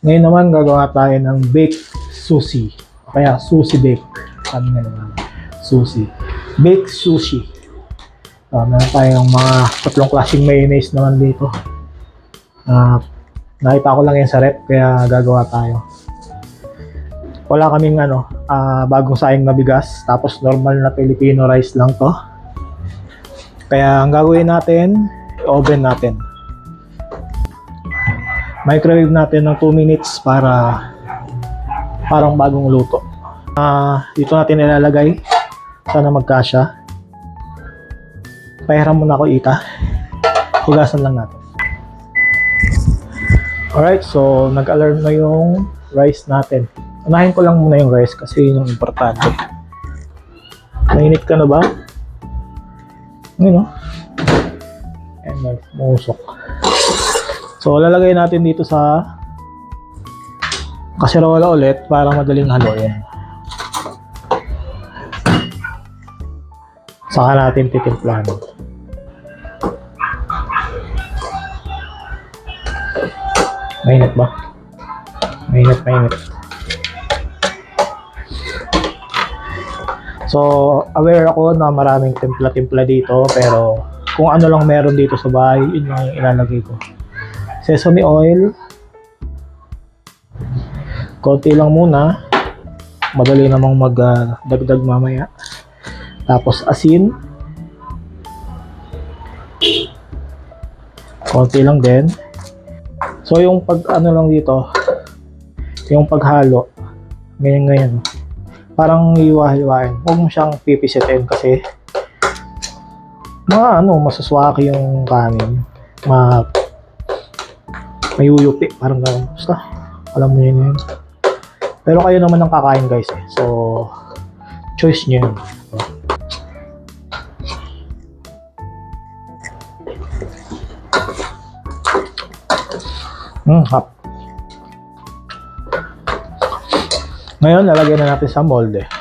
Ngayon naman gagawa tayo ng baked sushi. O Kaya sushi bake. Sabi nga naman. Sushi. Baked sushi. Uh, meron tayong mga tatlong klaseng mayonnaise naman dito. Ah, nakita ko lang yan sa rep kaya gagawa tayo. Wala kaming ano, ah, bagong saing na bigas. Tapos normal na Filipino rice lang to. Kaya ang gagawin natin, oven natin. Microwave natin ng 2 minutes para parang bagong luto. Ah, dito natin ilalagay. Sana magkasya. Pahiram muna ako ita. Hugasan lang natin. Alright, so nag-alarm na yung rice natin. Unahin ko lang muna yung rice kasi yun yung importante. Mainit ka na ba? Ngayon, no? Ayan, guys, musok. So, lalagay natin dito sa kaserola ulit para madaling haluin. Saka natin titimplahan. Mainit ba? Mainit, mainit. So, aware ako na maraming timpla-timpla dito, pero kung ano lang meron dito sa bahay, yun lang yung ilalagay ko. Sesame oil. Konti lang muna. Madali namang magdagdag mamaya. Tapos asin. Konti lang din. So yung pag ano lang dito, yung paghalo, ganyan ganyan. Parang hiwa-hiwain. Huwag mo siyang pipisitin kasi mga ano, masuswaki yung kanin. Ma mayuyupi, parang gano'n. Basta, alam mo yun yun. Pero kayo naman ang kakain guys eh. So, choice nyo yun. Hmm, hap. Ngayon, lalagyan na natin sa molde. Ito.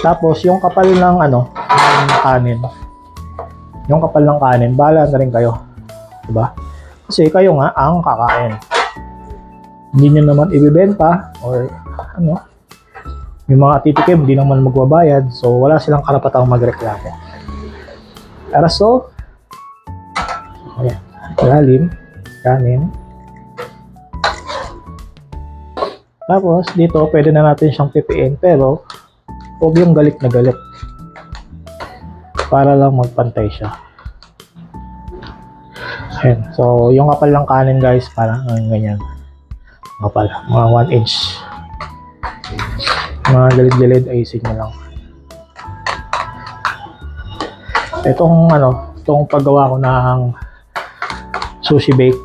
Tapos, yung kapal ng ano, ng kanin. Yung kapal ng kanin, bahala na rin kayo. Diba? Kasi kayo nga ang kakain. Hindi nyo naman ibibenta or ano, yung mga titikim, hindi naman magbabayad. So, wala silang karapatang magreklamo. Pero so, ayan, lalim, kanin. Tapos, dito, pwede na natin siyang pipiin, pero, huwag yung galit na galit. Para lang magpantay siya. Ayan. So, yung kapal ng kanin, guys, parang ganyan. Kapal. Mga 1 inch mga gilid-gilid ayusin nyo lang itong ano itong paggawa ko ng sushi bake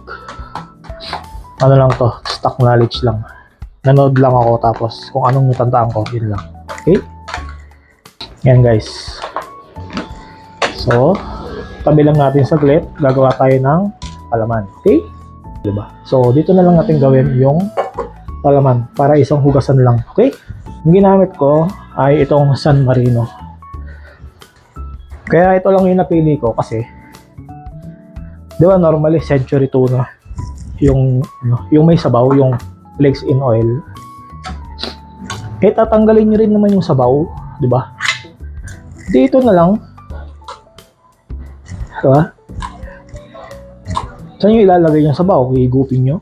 ano lang to stock knowledge lang nanood lang ako tapos kung anong natandaan ko yun lang okay yan guys. So tabi lang natin saglit. Gagawa tayo ng palaman. Okay? Diba? So dito na lang natin gawin yung palaman para isang hugasan lang. Okay? Yung ginamit ko ay itong San Marino. Kaya ito lang yung napili ko kasi di ba normally century tuna yung ano, yung may sabaw, yung flakes in oil. Eh tatanggalin niyo rin naman yung sabaw, di ba? Dito na lang. Di ba? Saan nyo ilalagay yung sabaw? Higupin nyo?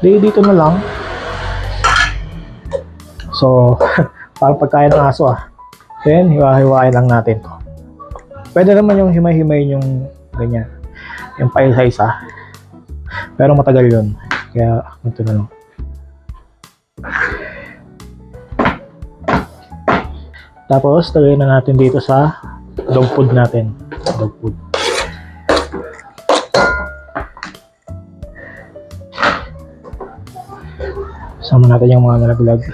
Di, dito na lang. So, parang pagkain ng aso ah. Then, hiwa-hiwain lang natin to. Pwede naman yung himay-himay yung ganyan. Yung paisa-isa. Pero matagal yun. Kaya, ito na lang. Tapos, tagay na natin dito sa dog food natin. Dog food. Sama natin yung mga nalaglag.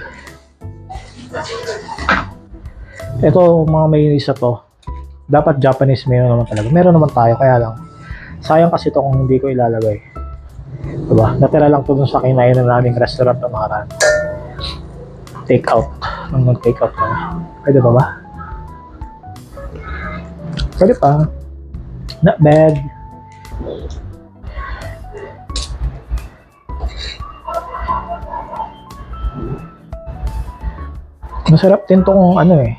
Ito, mga mayonnaise na to. Dapat Japanese mayo naman talaga. Meron naman tayo, kaya lang. Sayang kasi to kung hindi ko ilalagay. Diba? Natira lang to dun sa kinain na naming restaurant na nakaraan. Take out. Nung nag-take out kami. Pwede ba ba? Pwede pa. Not bad. Masarap din to kung ano eh.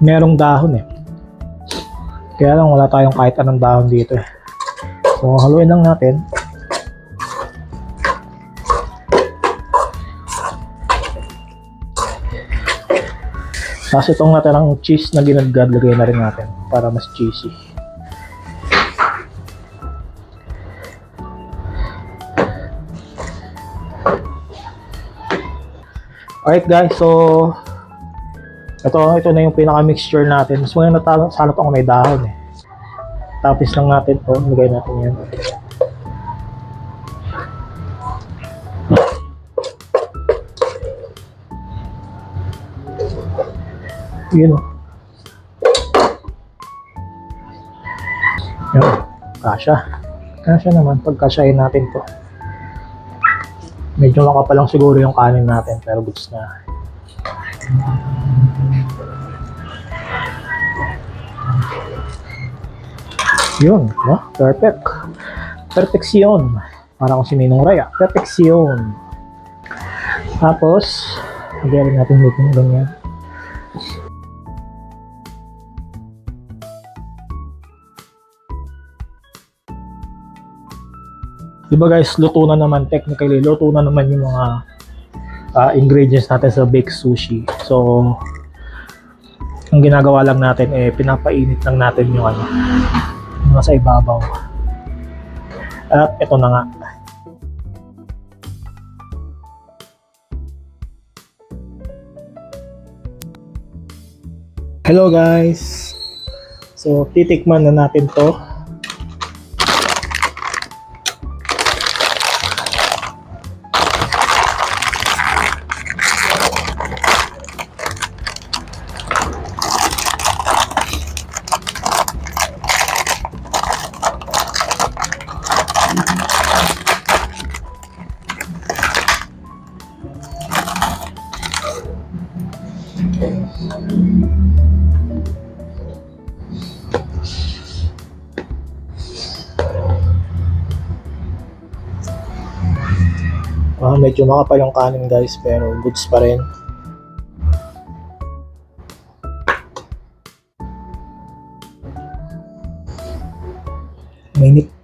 Merong dahon eh. Kaya lang wala tayong kahit anong dahon dito eh. So haluin lang natin. Tapos itong natirang cheese na ginagad, lagay na rin natin para mas cheesy. Alright guys, so ito, ito na yung pinaka-mixture natin. Mas maganda sana to kung may dahon eh. Tapos lang natin to, lagay natin yan. Yun. Yun. Kasha. Kasha naman. Pagkasyahin natin to. Medyo makapal lang siguro yung kanin natin. Pero goods na. Yun. No? Perfect. Perfection. Para kung si Ninong Raya. Perfection. Tapos, lagyan natin dito ng ganyan. Ba guys, luto na naman, technically, luto na naman yung mga ah, ingredients natin sa baked sushi. So, ang ginagawa lang natin, eh, pinapainit lang natin yung ano, yung nasa ibabaw. At ito na nga. Hello guys! So, titikman na natin to. Ah, medyo makapal yung kanin guys, pero goods pa rin. Mainit.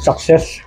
Success.